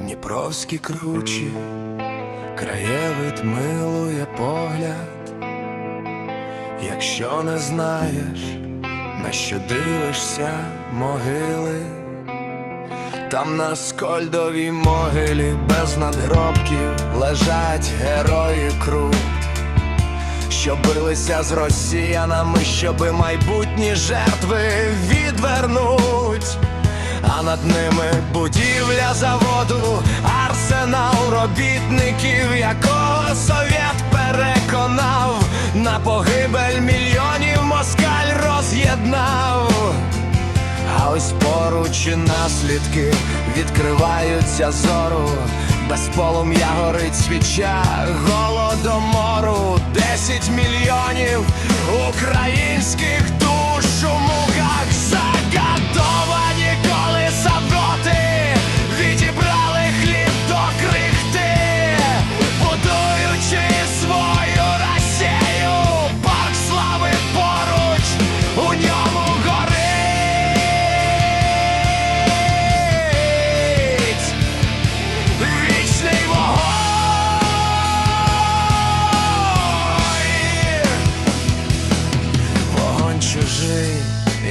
Дніпровські кручі, краєвид милує погляд. Якщо не знаєш, на що дивишся могили, там на скольдовій могилі без надгробків лежать герої крут, що билися з росіянами, щоби майбутні жертви відвернуть. А над ними будівля заводу, арсенал робітників, якого совєт переконав, на погибель мільйонів москаль роз'єднав. А ось поруч і наслідки відкриваються зору, без полум'я горить свіча голодомору, десять мільйонів українських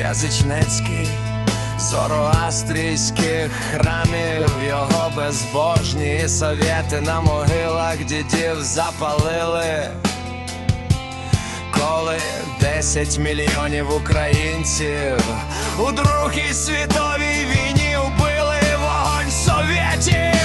язичницький, зороастрійських храмів, його безбожні совєти на могилах дідів запалили. Коли 10 мільйонів українців у Другій світовій війні вбили вогонь совєтів,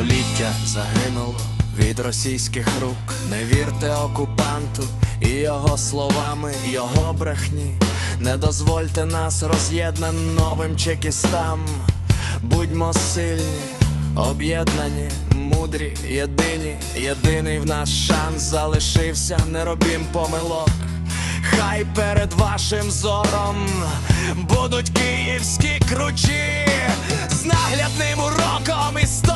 століття загинуло від російських рук. Не вірте окупанту і його словами, його брехні. Не дозвольте нас роз'єднаним новим чекістам. Будьмо сильні, об'єднані, мудрі, єдині. Єдиний в нас шанс залишився, не робім помилок. Хай перед вашим зором будуть київські кручі з наглядним уроком історії